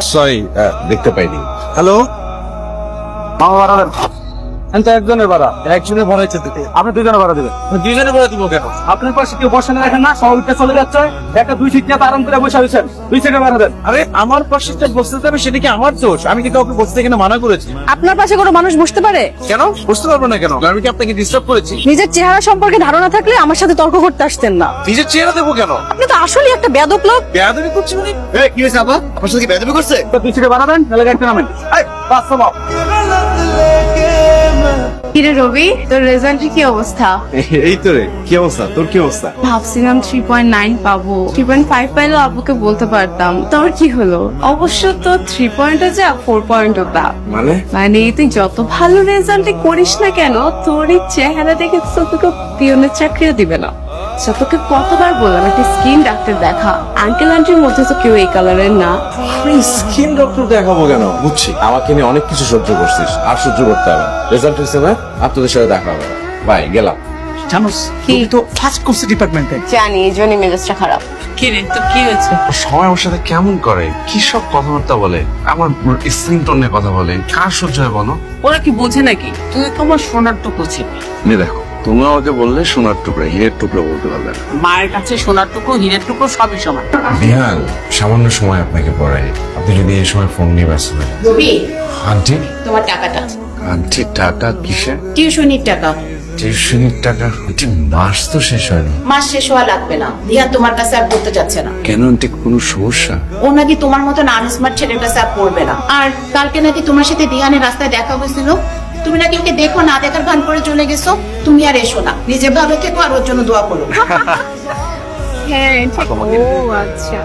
Sorry দেখতে পাইনি। Hello? তো একজনের ভাড়া একজনের ভাড়া হচ্ছে দিতে। আপনি দুজনের ভাড়া দেবেন। দুজনের ভাড়া দিব কেন? আপনার পাশে কেউ বসে না দেখেন না সবাইটা চলে যাচ্ছে। একটা দুই সিট নিয়ে আরাম করে বসে হয়েছেন দুই সিটের ভাড়া দেন। আরে আমার পাশে যে বসতে যাবে সেটা কি আমার দোষ? আমি কি কাউকে বসতে এখানে মানা করেছি? আপনার পাশে কোনো মানুষ বসতে পারে? কেন? বসতে পারব না কেন? আমি কি আপনাকে ডিস্টার্ব করেছি? নিজের চেহারা সম্পর্কে ধারণা থাকলে আমার সাথে তর্ক করতে আসতেন না। নিজের চেহারা দেবো কেন? আপনি তো আসলে একটা বেদক লোক। বেয়াদবি করছি মানে? কি হয়েছে আপা? আপনার সাথে কি বেদবি করছে? দুই সিটে ভাড়া দেন তাহলে একটা নামেন। এই বাস সবাব কিরে রবি তোর রেজাল্টের কি অবস্থা? এই তো রে কি অবস্থা? তোর কি অবস্থা? ভাবছিলাম থ্রি পয়েন্ট নাইন পাবো। থ্রি পয়েন্ট ফাইভ পাইলেও আপুকে বলতে পারতাম। তোর কি হলো? অবশ্য তো থ্রি পয়েন্ট যা ফোর পয়েন্ট দা মানে? মানে তুই যত ভালো রেজাল্ট করিস না কেন তোর এই চেহারা দেখে তো তোকে পিয়নের চাকরিও দিবে না। আচ্ছা, তোকে কতবার বললাম একটা স্কিন ডাক্তার দেখা। আঙ্কেল আন্টির মধ্যে তো কেউ এই কালারের না। স্কিন ডক্টর দেখাবো কেন? বুঝছি। আমাকে নিয়ে অনেক কিছু সহ্য করছিস। আর সহ্য করতে হবে রেজাল্ট হয়েছে না? আর তোদের সাথে দেখা হবে বাই গেলাম। জানোস কি? তো ফার্স্ট কোর্স ডিপার্টমেন্টে জানি এই জন্যই মেজাজটা খারাপ। কি রে তোর কি হয়েছে? সবাই ওর সাথে কেমন করে? কি সব কথাবার্তা বলে? আমার স্ক্রিন টোনে কথা বলে। কার সহ্য হয় বলো? ওরা কি বোঝে নাকি? তুই তো আমার সোনার টুকরো ছিলি। নে দেখো। তুমি আমাকে বললে সোনার টুকরা হিরের টুকরো বলতে পারলে না। মায়ের কাছে সোনার টুকরো হীরের টুকরো সবই সমান। বিহান সামান্য সময় আপনাকে পড়াই। আপনি যদি এই সময় ফোন নিয়ে ব্যস্ত থাকেন। রবি আন্টি? তোমার টাকাটা। আন্টি টাকা কিসে? টিউশনির টাকা। টিউশনির টাকা? আন্টি মাস তো শেষ হয়নি। মাস শেষ হওয়া লাগবে না। দিয়া তোমার কাছে আর পড়তে যাচ্ছে না। কেন আন্টি কোনো সমস্যা? ও নাকি তোমার মতন আনস্মার্ট ছেলের কাছে আর পড়বে না। আর কালকে নাকি তোমার সাথে দিহানের রাস্তায় দেখা হয়েছিল? তুমি নাকি ওকে দেখো না দেখার ভান করে চলে গেছো। তুমি আর এসো না নিজে ভালো থেকো আর ওর জন্য দোয়া করো। হ্যাঁ ঠিক। ও আচ্ছা।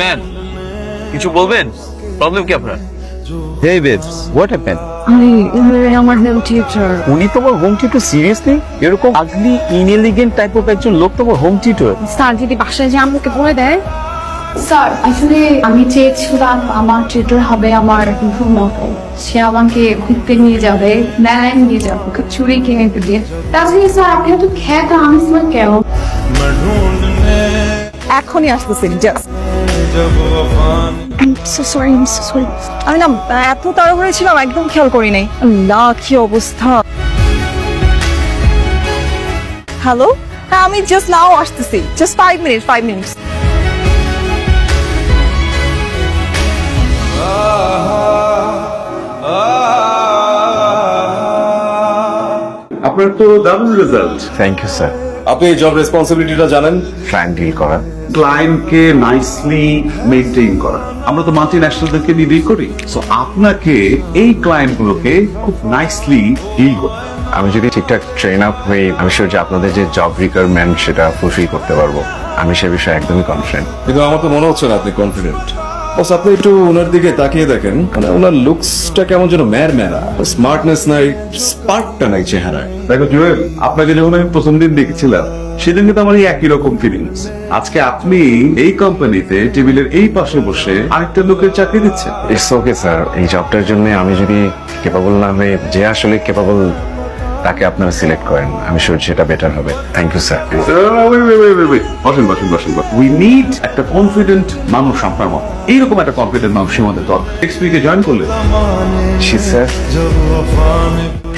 ম্যান কিছু বলবেন? প্রবলেম কি আপনার? হেই বেবস হোয়াট হ্যাপেন আমার নাম টিচার উনি তোমার হোম টিউটর সিরিয়াসলি এরকম আগলি ইনএলিগেন্ট টাইপ অফ একজন লোক তোমার হোম টিউটর স্যার যদি বাসায় যে আমাকে বলে দেয় স্যার আসলে আমি চেয়েছিলাম আমার হবে আমার সে আমাকে ঘুরতে নিয়ে যাবে, মেলায় নিয়ে যাবে, ওকে চুরি কিনে দিয়ে। তাহলে স্যার আপনি এত খ্যাত আনসার কেন? এখনই আমি না, এত ছিলাম, একদম খেয়াল করি নাই। আল্লাহ, কি অবস্থা। হ্যালো হ্যাঁ আমি জাস্ট নাও আসতেছি। Just five minute five minutes আপনার তো দারুণ রেজাল্ট থ্যাংক ইউ স্যার আপনি এই জব রেসপন্সিবিলিটিটা জানেন? ক্লায়েন্ট ডিল করা। ক্লায়েন্টকে নাইসলি মেনটেন করা। আমরা তো মাল্টি ন্যাশনালদেরকে নিয়ে ডিল করি। সো আপনাকে এই ক্লায়েন্টগুলোকে খুব নাইসলি ডিল করতে আমি যদি ঠিকঠাক ট্রেন আপ হই আমি শিওর যে আপনাদের যে জব রিকোয়ারমেন্ট সেটা ফুলফিল করতে পারব। আমি সে বিষয়ে একদমই কনফিডেন্ট কিন্তু আমার তো মনে হচ্ছে না আপনি কনফিডেন্ট বস আপনি একটু ওনার দিকে তাকিয়ে দেখেন। মানে ওনার লুকসটা কেমন যেন ম্যার ম্যারা স্মার্টনেস নাই স্পার্কটা নাই চেহারায়। দেখো জুয়েল আপনাকে যখন আমি প্রথম দিন দেখেছিলাম সেদিন কিন্তু আমার একই রকম ফিলিংস আজকে আপনি এই কোম্পানিতে টেবিলের এই পাশে বসে আরেকটা লোকের চাকরি দিচ্ছেন। ইটস ওকে স্যার এই জবটার জন্য আমি যদি কেপাবল না হয়ে যে আসলে কেপাবল তাকে আপনারা সিলেক্ট করেন। আমি শিওর সেটা বেটার হবে। থ্যাংক ইউ স্যার বসেন বসেন বসেন উই নিড একটা কনফিডেন্ট মানুষ আপনার মত। এইরকম একটা কনফিডেন্ট মানুষ আমাদের নেক্সট উইকে জয়েন করলে।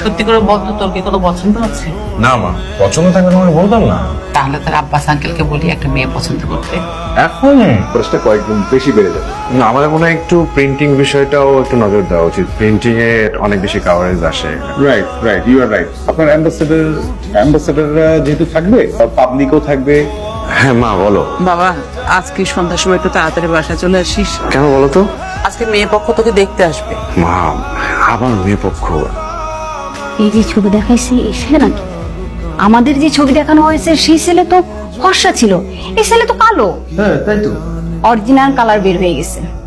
সত্যি করে বল তোর কি কোনো পছন্দ আছে? না মা পছন্দ থাকলে তোমাকে বলতাম না। তাহলে তার আব্বাস আঙ্কেলকে বলি একটা মেয়ে পছন্দ করতে। এখন খরচটা বেশি বেড়ে যাবে। না, আমাদের মনে হয় একটু প্রিন্টিং বিষয়টাও একটু নজর দেওয়া উচিত। প্রিন্টিং এ অনেক বেশি কাভারেজ আসে। Right right you are right আপনার অ্যাম্বাসেডার অ্যাম্বাসেডাররা যেহেতু থাকবে পাবলিকও থাকবে। হ্যাঁ মা বলো। বাবা আজকে সন্ধ্যার সময় একটু তাড়াতাড়ি বাসায় চলে আসিস। কেন বলো তো? আজকে মেয়ে পক্ষ তোকে দেখতে আসবে। মা আবার মেয়ে পক্ষ। এই যে ছবি দেখাইছি সে নাকি? আমাদের যে ছবি দেখানো হয়েছে সেই ছেলে তো ফর্সা ছিল। এই ছেলে তো কালো। হ্যাঁ তাই তো। অরিজিনাল কালার বের হয়ে গেছে।